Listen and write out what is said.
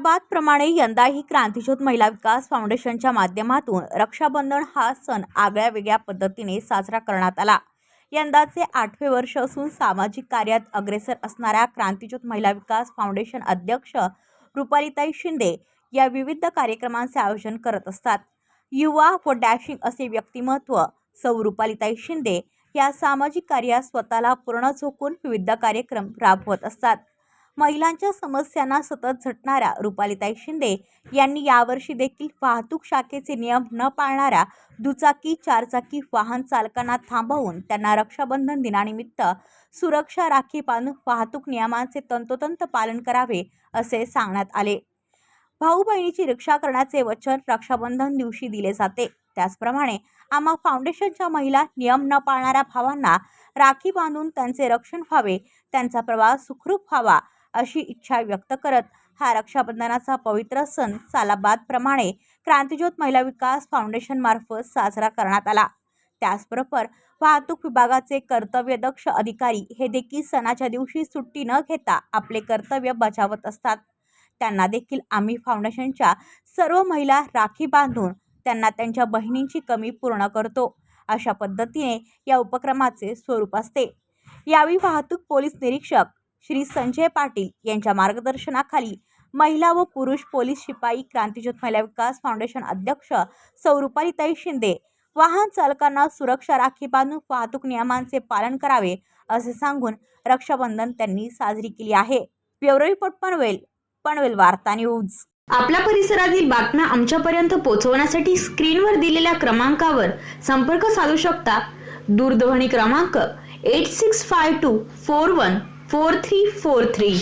हैदराबादप्रमाणे यंदाही क्रांतीज्योत महिला विकास फाउंडेशनच्या माध्यमातून रक्षाबंधन हा सण आगळ्या वेगळ्या पद्धतीने साजरा करण्यात आला. यंदाचे आठवे वर्ष असून सामाजिक कार्यात अग्रेसर असणाऱ्या क्रांतीज्योत महिला विकास फाउंडेशन अध्यक्ष रुपालीताई शिंदे या विविध कार्यक्रमांचे आयोजन करत असतात. युवा व डॅशिंग असे व्यक्तिमत्व सौ रुपालीताई शिंदे या सामाजिक कार्यात स्वतःला पूर्ण झोकून विविध कार्यक्रम राबवत असतात. महिलांच्या समस्यांना सतत झटणाऱ्या रुपालीताई शिंदे यांनी यावर्षी देखील वाहतूक शाखेचे नियम न पाळणाऱ्या दुचाकी चारचाकी वाहन चालकांना थांबवून त्यांना रक्षाबंधन दिनानिमित्त सुरक्षा राखी बांधून वाहतूक नियमांचे तंतोतंत पालन करावे असे सांगण्यात आले. भाऊ बहिणीची रक्षा करण्याचे वचन रक्षाबंधन दिवशी दिले जाते. त्याचप्रमाणे आम्हा फाउंडेशनच्या महिला नियम न पाळणाऱ्या भावांना राखी बांधून त्यांचे रक्षण व्हावे त्यांचा प्रवास सुखरूप व्हावा अशी इच्छा व्यक्त करत हा रक्षाबंधनाचा पवित्र सण सालाबादप्रमाणे क्रांतीज्योत महिला विकास फाउंडेशनमार्फत साजरा करण्यात आला. त्याचबरोबर वाहतूक विभागाचे कर्तव्यदक्ष अधिकारी हे देखील सणाच्या दिवशी सुट्टी न घेता आपले कर्तव्य बजावत असतात. त्यांना देखील आम्ही फाउंडेशनच्या सर्व महिला राखी बांधून त्यांना त्यांच्या बहिणींची कमी पूर्ण करतो अशा पद्धतीने या उपक्रमाचे स्वरूप असते. यावेळी वाहतूक पोलीस निरीक्षक श्री संजय पाटील यांच्या मार्गदर्शनाखाली महिला व पुरुष पोलीस शिपाई क्रांतीज्योत महिला विकास फाउंडेशन अध्यक्ष सौरुपालीताई शिंदे वाहन चालकांना सुरक्षा राखी बांधून वाहतूक नियमांचे पालन करावे असे सांगून रक्षाबंधन त्यांनी साजरी केली आहे. ब्युरो पनवेल पनवेल वार्ता न्यूज. आपल्या परिसरातील बातम्या आमच्यापर्यंत पोहोचवण्यासाठी स्क्रीनवर दिलेल्या क्रमांकावर संपर्क साधू शकता. दूरध्वनी क्रमांक eight six five two four one four three four three.